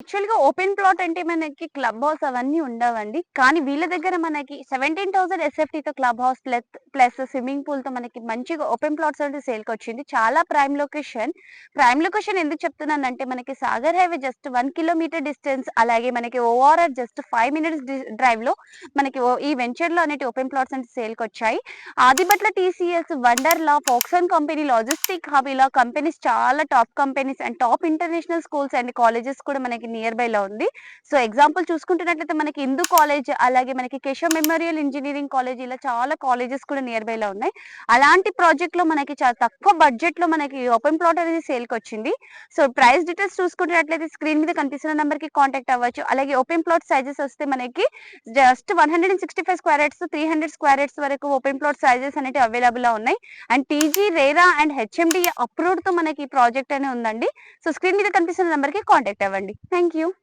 యాక్చువల్గా open plot అంటే మనకి క్లబ్ హౌస్ అవన్నీ ఉండవండి. కానీ వీళ్ళ దగ్గర మనకి సెవెంటీన్ థౌసండ్ ఎస్ఎఫ్టీ తో club house plus plus swimming పూల్తో మనకి మంచిగా ఓపెన్ ప్లాట్స్ అంటే సేల్కి వచ్చింది. చాలా ప్రైమ్ లొకేషన్. ప్రైమ్ లొకేషన్ ఎందుకు చెప్తున్నానంటే మనకి Sagar highway just one kilometre distance అలాగే మనకి ఓఆర్ఆర్ జస్ట్ ఫైవ్ మినిట్స్ డ్రైవ్లో మనకి ఈ వెంచర్లో అనేటి ఓపెన్ ప్లాట్స్ అంటే సేల్కి వచ్చాయి. Adibatla TCS Wonderla Foxconn company logistic hub ఇలా కంపెనీస్ చాలా top companies and top international schools and colleges కూడా మనకి నియర్ బై లో ఉంది. సో ఎగ్జాంపుల్ చూసుకుంటున్నట్లయితే మనకి హిందూ కాలేజ్ అలాగే మనకి కేశవ్ మెమోరియల్ ఇంజనీరింగ్ కాలేజ్ ఇలా చాలా కాలేజెస్ కూడా నియర్ బై లో ఉన్నాయి. అలాంటి ప్రాజెక్ట్లో మనకి చాలా తక్కువ బడ్జెట్లో మనకి ఓపెన్ ప్లాట్ అనేది సేల్కి వచ్చింది. సో ప్రైస్ డీటెయిల్స్ చూసుకున్నట్లయితే స్క్రీన్ మీద కనిపిస్తున్న నెంబర్కి కాంటాక్ట్ అవ్వచ్చు. అలాగే ఓపెన్ ప్లాట్ సైజెస్ వస్తే మనకి just one hundred and sixty five square yards three hundred square yards వరకు ఓపెన్ ప్లాట్ సైజెస్ అనేవి అవైలబుల్గా ఉన్నాయి. And TG RERA and HMD అప్రూవ్డ్తో మనకి ఈ ప్రాజెక్ట్ అనే ఉందండి. సో స్క్రీన్ మీద కనిపిస్తున్న నెంబర్కి కాంటాక్ట్ అవ్వండి. Thank you.